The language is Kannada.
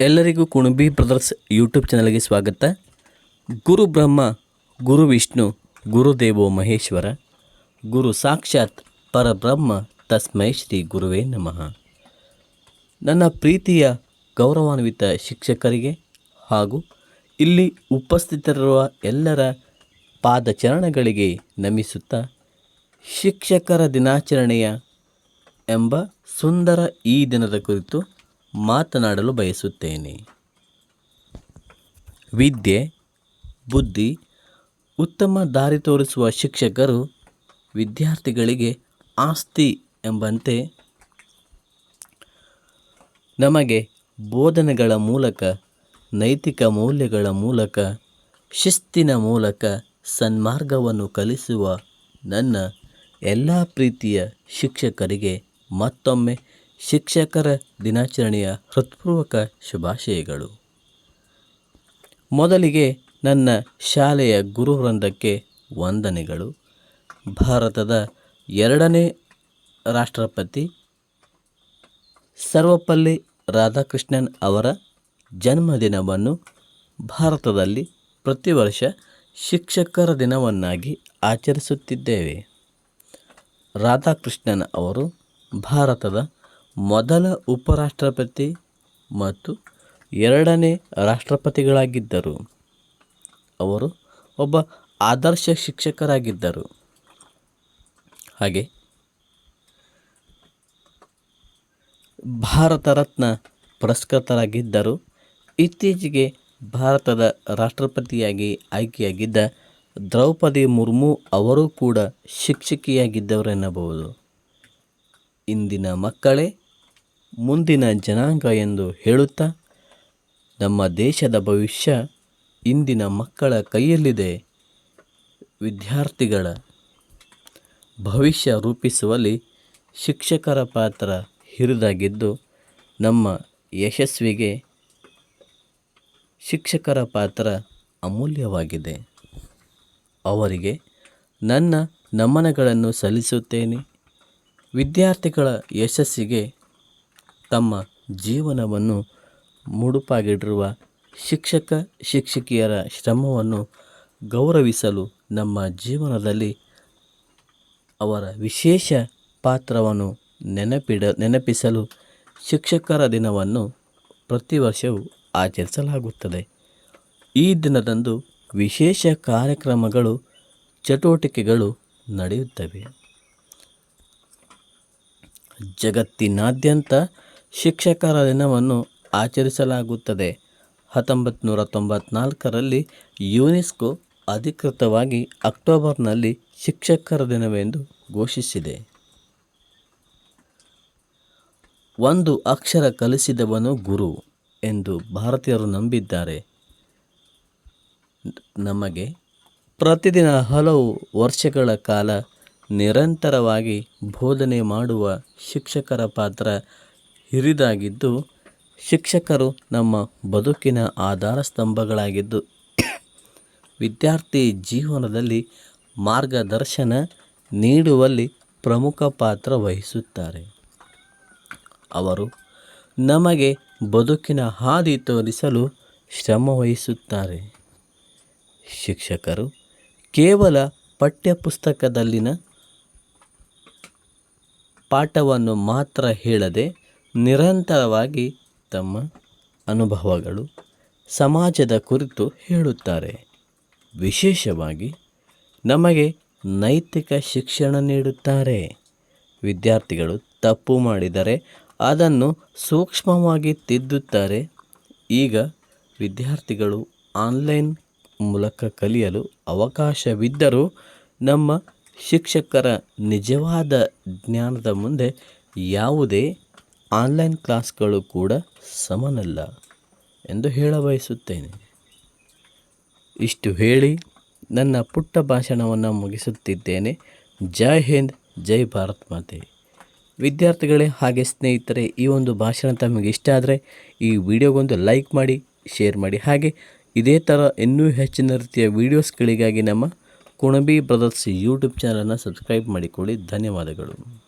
ಎಲ್ಲರಿಗೂ ಕುಣಬಿ ಬ್ರದರ್ಸ್ ಯೂಟ್ಯೂಬ್ ಚಾನಲ್ಗೆ ಸ್ವಾಗತ. ಗುರು ಬ್ರಹ್ಮ, ಗುರು ವಿಷ್ಣು ಗುರುದೇವೋ ಮಹೇಶ್ವರ, ಗುರು ಸಾಕ್ಷಾತ್ ಪರಬ್ರಹ್ಮ ತಸ್ಮೈ ಶ್ರೀ ಗುರುವೇ ನಮಃ. ನನ್ನ ಪ್ರೀತಿಯ ಗೌರವಾನ್ವಿತ ಶಿಕ್ಷಕರಿಗೆ ಹಾಗೂ ಇಲ್ಲಿ ಉಪಸ್ಥಿತರಿರುವ ಎಲ್ಲರ ಪಾದಚರಣಗಳಿಗೆ ನಮಿಸುತ್ತಾ ಶಿಕ್ಷಕರ ದಿನಾಚರಣೆಯ ಎಂಬ ಸುಂದರ ಈ ದಿನದ ಕುರಿತು ಮಾತನಾಡಲು ಬಯಸುತ್ತೇನೆ. ವಿದ್ಯೆ, ಬುದ್ಧಿ, ಉತ್ತಮ ದಾರಿ ತೋರಿಸುವ ಶಿಕ್ಷಕರು ವಿದ್ಯಾರ್ಥಿಗಳಿಗೆ ಆಸ್ತಿ ಎಂಬಂತೆ ನಮಗೆ ಬೋಧನೆಗಳ ಮೂಲಕ, ನೈತಿಕ ಮೌಲ್ಯಗಳ ಮೂಲಕ, ಶಿಸ್ತಿನ ಮೂಲಕ ಸನ್ಮಾರ್ಗವನ್ನು ಕಲಿಸುವ ನನ್ನ ಎಲ್ಲ ಪ್ರೀತಿಯ ಶಿಕ್ಷಕರಿಗೆ ಮತ್ತೊಮ್ಮೆ ಶಿಕ್ಷಕರ ದಿನಾಚರಣೆಯ ಹೃತ್ಪೂರ್ವಕ ಶುಭಾಶಯಗಳು. ಮೊದಲಿಗೆ ನನ್ನ ಶಾಲೆಯ ಗುರುವೃಂದಕ್ಕೆ ವಂದನೆಗಳು. ಭಾರತದ ಎರಡನೇ ರಾಷ್ಟ್ರಪತಿ ಸರ್ವಪಲ್ಲಿ ರಾಧಾಕೃಷ್ಣನ್ ಅವರ ಜನ್ಮದಿನವನ್ನು ಭಾರತದಲ್ಲಿ ಪ್ರತಿ ವರ್ಷ ಶಿಕ್ಷಕರ ದಿನವನ್ನಾಗಿ ಆಚರಿಸುತ್ತಿದ್ದೇವೆ. ರಾಧಾಕೃಷ್ಣನ್ ಅವರು ಭಾರತದ ಮೊದಲ ಉಪರಾಷ್ಟ್ರಪತಿ ಮತ್ತು ಎರಡನೇ ರಾಷ್ಟ್ರಪತಿಗಳಾಗಿದ್ದರು. ಅವರು ಒಬ್ಬ ಆದರ್ಶ ಶಿಕ್ಷಕರಾಗಿದ್ದರು. ಹಾಗೆ ಭಾರತ ರತ್ನ ಪುರಸ್ಕೃತರಾಗಿದ್ದರು. ಇತ್ತೀಚೆಗೆ ಭಾರತದ ರಾಷ್ಟ್ರಪತಿಯಾಗಿ ಆಯ್ಕೆಯಾಗಿದ್ದ ದ್ರೌಪದಿ ಮುರ್ಮು ಅವರು ಕೂಡ ಶಿಕ್ಷಕಿಯಾಗಿದ್ದವರೆನ್ನಬಹುದು ಇಂದಿನ ಮಕ್ಕಳೇ ಮುಂದಿನ ಜನಾಂಗ ಎಂದು ಹೇಳುತ್ತಾ, ನಮ್ಮ ದೇಶದ ಭವಿಷ್ಯ ಇಂದಿನ ಮಕ್ಕಳ ಕೈಯಲ್ಲಿದೆ. ವಿದ್ಯಾರ್ಥಿಗಳ ಭವಿಷ್ಯ ರೂಪಿಸುವಲ್ಲಿ ಶಿಕ್ಷಕರ ಪಾತ್ರ ಹಿರಿದಾಗಿದ್ದು, ನಮ್ಮ ಯಶಸ್ವಿಗೆ ಶಿಕ್ಷಕರ ಪಾತ್ರ ಅಮೂಲ್ಯವಾಗಿದೆ. ಅವರಿಗೆ ನನ್ನ ನಮನಗಳನ್ನು ಸಲ್ಲಿಸುತ್ತೇನೆ. ವಿದ್ಯಾರ್ಥಿಗಳ ಯಶಸ್ಸಿಗೆ ತಮ್ಮ ಜೀವನವನ್ನು ಮುಡುಪಾಗಿಡಿರುವ ಶಿಕ್ಷಕ ಶಿಕ್ಷಕಿಯರ ಶ್ರಮವನ್ನು ಗೌರವಿಸಲು ನಮ್ಮ ಜೀವನದಲ್ಲಿ ಅವರ ವಿಶೇಷ ಪಾತ್ರವನ್ನು ನೆನಪಿಡ, ನೆನಪಿಸಲು ಶಿಕ್ಷಕರ ದಿನವನ್ನು ಪ್ರತಿ ವರ್ಷವೂ ಆಚರಿಸಲಾಗುತ್ತದೆ. ಈ ದಿನದಂದು ವಿಶೇಷ ಕಾರ್ಯಕ್ರಮಗಳು, ಚಟುವಟಿಕೆಗಳು ನಡೆಯುತ್ತವೆ. ಜಗತ್ತಿನಾದ್ಯಂತ ಶಿಕ್ಷಕರ ದಿನವನ್ನು ಆಚರಿಸಲಾಗುತ್ತದೆ. ಹತ್ತೊಂಬತ್ತು ನೂರ ತೊಂಬತ್ನಾಲ್ಕರಲ್ಲಿ ಯುನೆಸ್ಕೋ ಅಧಿಕೃತವಾಗಿ ಅಕ್ಟೋಬರ್ನಲ್ಲಿ ಶಿಕ್ಷಕರ ದಿನವೆಂದು ಘೋಷಿಸಿದೆ. ಒಂದು ಅಕ್ಷರ ಕಲಿಸಿದವನು ಗುರು ಎಂದು ಭಾರತೀಯರು ನಂಬಿದ್ದಾರೆ. ನಮಗೆ ಪ್ರತಿದಿನ ಹಲವು ವರ್ಷಗಳ ಕಾಲ ನಿರಂತರವಾಗಿ ಬೋಧನೆ ಮಾಡುವ ಶಿಕ್ಷಕರ ಪಾತ್ರ ಹಿರಿದಾಗಿದ್ದು, ಶಿಕ್ಷಕರು ನಮ್ಮ ಬದುಕಿನ ಆಧಾರ ಸ್ತಂಭಗಳಾಗಿದ್ದು ವಿದ್ಯಾರ್ಥಿ ಜೀವನದಲ್ಲಿ ಮಾರ್ಗದರ್ಶನ ನೀಡುವಲ್ಲಿ ಪ್ರಮುಖ ಪಾತ್ರ ವಹಿಸುತ್ತಾರೆ. ಅವರು ನಮಗೆ ಬದುಕಿನ ಹಾದಿ ತೋರಿಸಲು ಶ್ರಮವಹಿಸುತ್ತಾರೆ. ಶಿಕ್ಷಕರು ಕೇವಲ ಪಠ್ಯಪುಸ್ತಕದಲ್ಲಿನ ಪಾಠವನ್ನು ಮಾತ್ರ ಹೇಳದೆ ನಿರಂತರವಾಗಿ ತಮ್ಮ ಅನುಭವಗಳು ಸಮಾಜದ ಕುರಿತು ಹೇಳುತ್ತಾರೆ. ವಿಶೇಷವಾಗಿ ನಮಗೆ ನೈತಿಕ ಶಿಕ್ಷಣ ನೀಡುತ್ತಾರೆ. ವಿದ್ಯಾರ್ಥಿಗಳು ತಪ್ಪು ಮಾಡಿದರೆ ಅದನ್ನು ಸೂಕ್ಷ್ಮವಾಗಿ ತಿದ್ದುತ್ತಾರೆ. ಈಗ ವಿದ್ಯಾರ್ಥಿಗಳು ಆನ್ಲೈನ್ ಮೂಲಕ ಕಲಿಯಲು ಅವಕಾಶವಿದ್ದರೂ ನಮ್ಮ ಶಿಕ್ಷಕರ ನಿಜವಾದ ಜ್ಞಾನದ ಮುಂದೆ ಯಾವುದೇ ಆನ್ಲೈನ್ ಕ್ಲಾಸ್ಗಳು ಕೂಡ ಸಮನಲ್ಲ ಎಂದು ಹೇಳ ಬಯಸುತ್ತೇನೆ. ಇಷ್ಟು ಹೇಳಿ ನನ್ನ ಪುಟ್ಟ ಭಾಷಣವನ್ನು ಮುಗಿಸುತ್ತಿದ್ದೇನೆ. ಜೈ ಹಿಂದ್, ಜೈ ಭಾರತ್ ಮಾತೆ. ವಿದ್ಯಾರ್ಥಿಗಳೇ, ಹಾಗೆ ಸ್ನೇಹಿತರೆ, ಈ ಒಂದು ಭಾಷಣ ತಮಗೆ ಇಷ್ಟ ಆದರೆ ಈ ವಿಡಿಯೋಗೊಂದು ಲೈಕ್ ಮಾಡಿ, ಶೇರ್ ಮಾಡಿ. ಹಾಗೆ ಇದೇ ಥರ ಇನ್ನೂ ಹೆಚ್ಚಿನ ರೀತಿಯ ವೀಡಿಯೋಸ್ಗಳಿಗಾಗಿ ನಮ್ಮ ಕುಣಬಿ ಬ್ರದರ್ಸ್ ಯೂಟ್ಯೂಬ್ ಚಾನಲನ್ನು ಸಬ್ಸ್ಕ್ರೈಬ್ ಮಾಡಿಕೊಳ್ಳಿ. ಧನ್ಯವಾದಗಳು.